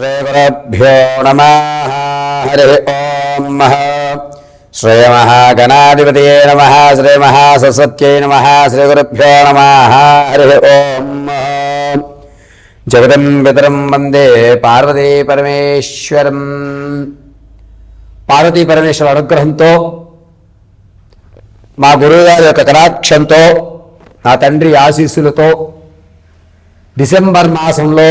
శ్రీగురుభ్యో నమ। హరి ఓం శ్రీమహాగణాధిపతయే నమ। శ్రీ మహాసరస్వత్యై నమ। శ్రీగురుభ్యో నమ। హరి ఓం జగదం పితరం వందే పార్వతీ పరమేశ్వరం। పార్వతీ పరమేశ్వర అనుగ్రహంతో మా గురువుగారి యొక్క కటాక్షంతో నా తండ్రి ఆశీస్సులతో డిసెంబర్ మాసంలో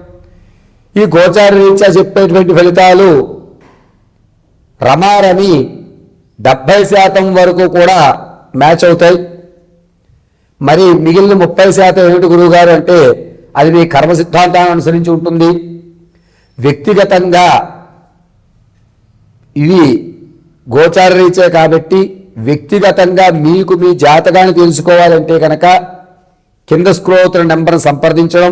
ఈ గోచార రీత్యా చెప్పేటువంటి ఫలితాలు రమారమి డెబ్బై శాతం వరకు కూడా మ్యాచ్ అవుతాయి. మరి మిగిలిన ముప్పై శాతం ఏమిటి గురువుగారు అంటే అది మీ కర్మ సిద్ధాంతాన్ని అనుసరించి ఉంటుంది. వ్యక్తిగతంగా ఇవి గోచార రీత్యా కాబట్టి వ్యక్తిగతంగా మీకు మీ జాతకాన్ని తెలుసుకోవాలంటే కనుక కింద స్క్రోల్ అవుతున్న నెంబర్ను సంప్రదించడం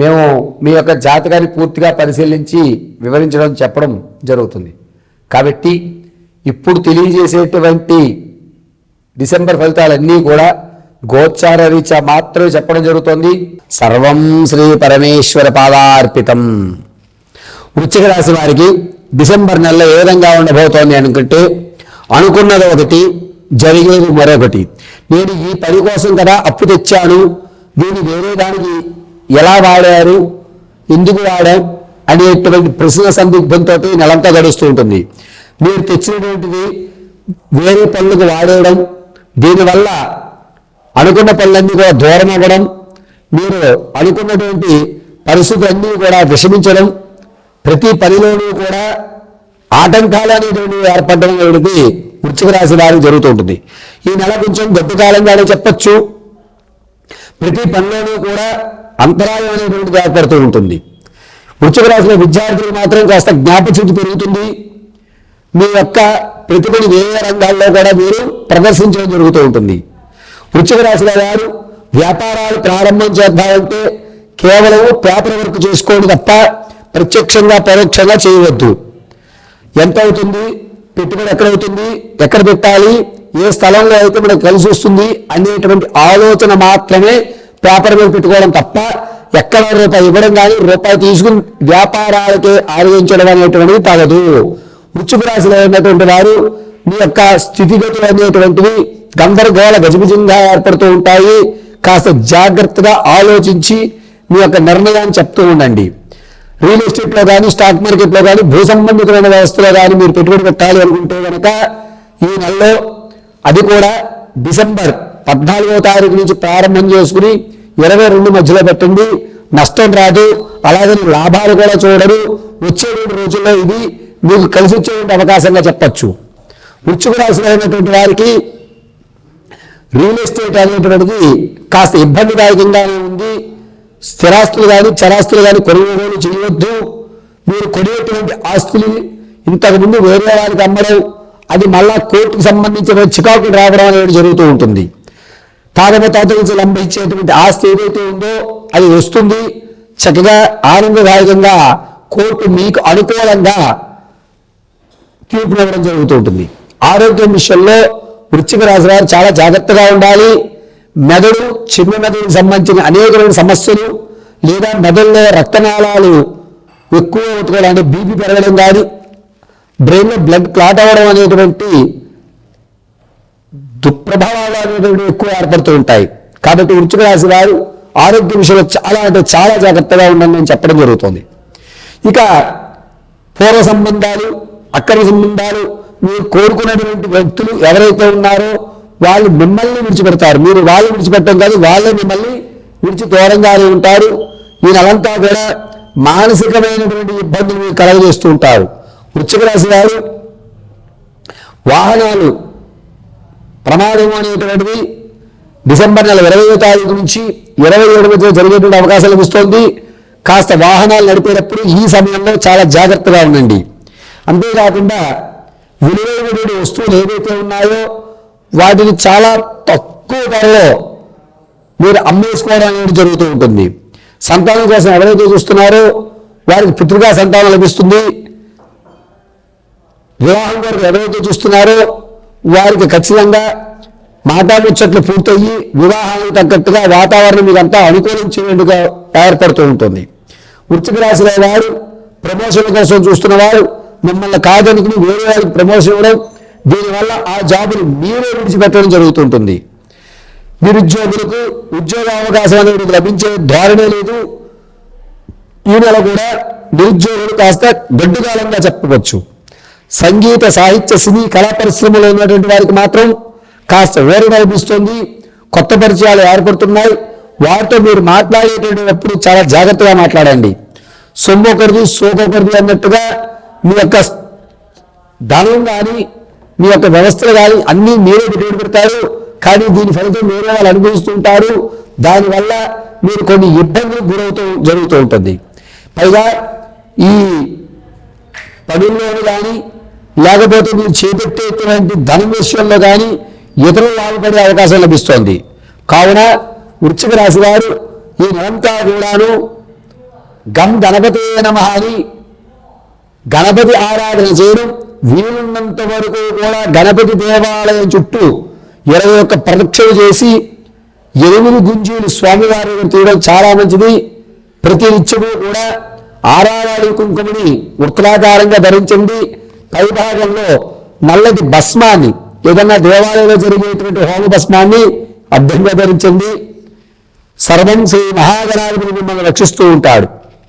మేము మీ యొక్క జాతకాన్ని పూర్తిగా పరిశీలించి వివరించడం చెప్పడం జరుగుతుంది. కాబట్టి ఇప్పుడు తెలియజేసేటువంటి డిసెంబర్ ఫలితాలన్నీ కూడా గోచార రీత్యా మాత్రమే చెప్పడం జరుగుతోంది. సర్వం శ్రీ పరమేశ్వర పాదార్పితం. వృచ్చిక రాశి వారికి డిసెంబర్ నెలలో ఏ విధంగా ఉండబోతోంది అనుకుంటే అనుకున్నది ఒకటి జరిగేది మరొకటి. నేను ఈ పని కోసం కదా అప్పు తెచ్చాను. దీన్ని వేరే దానికి ఎలా వాడారు? ఎందుకు వాడాం? అనేటువంటి ప్రశ్న సందిగ్ధంతో నెలంతా గడుస్తూ ఉంటుంది. మీరు తెచ్చినటువంటిది వేరే పనులకు వాడేయడం దీనివల్ల అనుకున్న పనులన్నీ కూడా దూరం అవ్వడం మీరు అనుకున్నటువంటి పరిస్థితులన్నీ కూడా విషమించడం ప్రతి పనిలోనూ కూడా ఆటంకాలు అనేటువంటివి ఏర్పడడం అనేది వృశ్చిక రాశి వారికి జరుగుతూ ఉంటుంది. ఈ నెల కొంచెం గడ్డు కాలంగానే చెప్పచ్చు. ప్రతి పనిలోనూ కూడా అంతరాయం అనేటువంటిది ఏర్పడుతూ ఉంటుంది. వృశ్చిక రాశిలో విద్యార్థులు మాత్రం కాస్త జ్ఞాపశక్తి పెరుగుతుంది. మీ యొక్క ప్రతిభని వేరే రంగాల్లో కూడా మీరు ప్రదర్శించడం జరుగుతూ ఉంటుంది. వృశ్చిక రాశిలో వారు వ్యాపారాలు ప్రారంభం చేద్దామంటే కేవలం పేపర్ వర్క్ చేసుకోండి తప్ప ప్రత్యక్షంగా పరోక్షంగా చేయవద్దు. ఎంత అవుతుంది పెట్టుబడి ఎక్కడ అవుతుంది ఎక్కడ పెట్టాలి? ఏ స్థలంలో అయితే మనకు కలిసి వస్తుంది? అనేటువంటి ఆలోచన మాత్రమే పేపర్ మీద పెట్టుకోవడం తప్ప ఎక్కడ రూపాయి ఇవ్వడం కానీ రూపాయి తీసుకుని వ్యాపారాలకే ఆలోచించడం అనేటువంటిది తగదు వృశ్చిక రాశిలో ఉన్నటువంటి వారు మీ యొక్క స్థితిగతులు అనేటువంటివి గందరగోళ గజిబిజంగా ఏర్పడుతూ ఉంటాయి. కాస్త జాగ్రత్తగా ఆలోచించి మీ యొక్క నిర్ణయాన్ని చెప్తూ ఉండండి. రియల్ ఎస్టేట్లో కానీ స్టాక్ మార్కెట్లో కానీ భూ సంబంధితమైన వ్యవస్థలో కానీ మీరు పెట్టుబడి పెట్టాలి అనుకుంటే కనుక ఈ నెలలో అది కూడా డిసెంబర్ పద్నాలుగో తారీఖు నుంచి ప్రారంభం చేసుకుని ఇరవై రెండు మధ్యలో పెట్టండి. నష్టం రాదు. అలాగే లాభాలు కూడా చూడరు. రెండు రోజుల్లో ఇది మీకు కలిసి వచ్చేటువంటి అవకాశంగా చెప్పచ్చు. వృశ్చిక రాశిలో వారికి రియల్ ఎస్టేట్ అనేటువంటిది కాస్త ఇబ్బందిదాయకంగానే ఉంది. స్థిరాస్తులు కానీ చరాస్తులు కానీ కొనుగోలు చేయవద్దు మీరు కొనేటువంటి ఆస్తులు ఇంతకుముందు వేరే వారికి అమ్మడం అది మళ్ళా కోర్టుకు సంబంధించిన చికాకు రావడం అనేది జరుగుతూ ఉంటుంది. తాగబతాత నుంచి లంబించేటువంటి ఆస్తి ఏదైతే ఉందో అది వస్తుంది. చక్కగా ఆనందదాయకంగా కోర్టు మీకు అనుకూలంగా తీర్పునివ్వడం జరుగుతూ ఉంటుంది ఆరోగ్యం విషయంలో వృశ్చిక రాశి వారు చాలా జాగ్రత్తగా ఉండాలి. మెదడు చిన్న మెదడుకు సంబంధించిన అనేకమైన సమస్యలు లేదా మెదడులో రక్తనాళాలు ఎక్కువ ఉతకడం అంటే బీపీ పెరగడం కానీ బ్రెయిన్లో బ్లడ్ క్లాట్ అవ్వడం అనేటువంటి దుష్ప్రభావాలు అనేటువంటి ఎక్కువ ఏర్పడుతూ ఉంటాయి. కాబట్టి వృచ్చిక రాశి వారు ఆరోగ్య విషయంలో చాలా అంటే చాలా జాగ్రత్తగా ఉండండి అని చెప్పడం జరుగుతుంది. ఇక పూర్వ సంబంధాలు అక్కడి సంబంధాలు మీరు కోరుకున్నటువంటి వ్యక్తులు ఎవరైతే ఉన్నారో వాళ్ళు మిమ్మల్ని విడిచిపెడతారు. మీరు వాళ్ళు విడిచిపెట్టడం కాదు వాళ్ళే మిమ్మల్ని విడిచి దూరంగానే ఉంటారు. వీళ్ళంతా కూడా మానసికమైనటువంటి ఇబ్బందులు మీకు కలగజేస్తూ ఉంటారు. వృచ్చిక రాశి వారు వాహనాలు ప్రమాదం అనేటువంటిది డిసెంబర్ నెల ఇరవై తారీఖు నుంచి ఇరవై ఏడు మధ్య జరిగేటువంటి అవకాశాలు వస్తోంది కాస్త వాహనాలు నడిపేటప్పుడు ఈ సమయంలో చాలా జాగ్రత్తగా ఉండండి. అంతేకాకుండా విలువైనటువంటి వస్తువులు ఏవైతే ఉన్నాయో వాటిని చాలా తక్కువ ధరలో మీరు అమ్మేసుకోవడం అనేది జరుగుతూ ఉంటుంది. సంతానం కోసం ఎవరైతే చూస్తున్నారో వారికి పుత్రుగా సంతానం లభిస్తుంది. వివాహం కొరకు ఎవరైతే చూస్తున్నారో వారికి ఖచ్చితంగా మాటాముచ్చట్లు పూర్తయ్యి వివాహానికి తగ్గట్టుగా వాతావరణం మీకంతా అనుకూలించేందుగా ఏర్పడుతూ ఉంటుంది. వృశ్చిక రాసిన వారు ప్రమోషన్ కోసం చూస్తున్న వారు మిమ్మల్ని కాదనుకుని వేరే వారికి ప్రమోషన్ ఇవ్వడం దీనివల్ల ఆ జాబుని మీరే విడిచిపెట్టడం జరుగుతుంటుంది. నిరుద్యోగులకు ఉద్యోగ అవకాశం అనేది లభించే ధోరణే లేదు. ఈ నెల కూడా నిరుద్యోగులు కాస్త గడ్డుకాలంగా చెప్పవచ్చు. సంగీత సాహిత్య సినీ కళా పరిశ్రమలో ఉన్నటువంటి వారికి మాత్రం కాస్త వేరుగా అనిపిస్తుంది. కొత్త పరిచయాలు ఏర్పడుతున్నాయి. వారితో మీరు మాట్లాడేటప్పుడు చాలా జాగ్రత్తగా మాట్లాడండి. సొమ్మొకరిది సోకొకరిది అన్నట్టుగా మీ యొక్క ధనం కానీ మీ యొక్క వ్యవస్థలు కానీ అన్నీ మీరే పెట్టుబడి పెడతారు. కానీ దీని ఫలితం మీరే వాళ్ళు అనుభవిస్తుంటారు దానివల్ల మీరు కొన్ని ఇబ్బందులు గురవుతూ జరుగుతూ ఉంటుంది. పైగా ఈ పనుల్లోనూ కానీ లేకపోతే మీరు చేపట్టేటువంటి ధనం విషయంలో కానీ ఇతరులు లాభపడే అవకాశం లభిస్తోంది. కావున వృశ్చిక రాశి వారు ఈ నెలంతా కూడాను గం గణపతి నమ అని గణపతి ఆరాధన చేయడం వీలున్నంత వరకు కూడా గణపతి దేవాలయం చుట్టూ ఇరవై ఒక్క ప్రదక్షిణ చేసి ఎనిమిది గుంజీలు స్వామివారి తీయడం చాలా మంచిది. ప్రతి నిత్యము కూడా ఆరారాడి కుంకుమని వృత్తాకారంగా ధరించండి. పైభాగంలో నల్లటి భస్మాన్ని ఏదన్నా దేవాలయంలో జరిగేటువంటి హోమ భస్మాన్ని అర్థంగా ధరించండి. సర్వం శ్రీ మహాగణాధిపతి మిమ్మల్ని రక్షిస్తూ ఉంటాడు.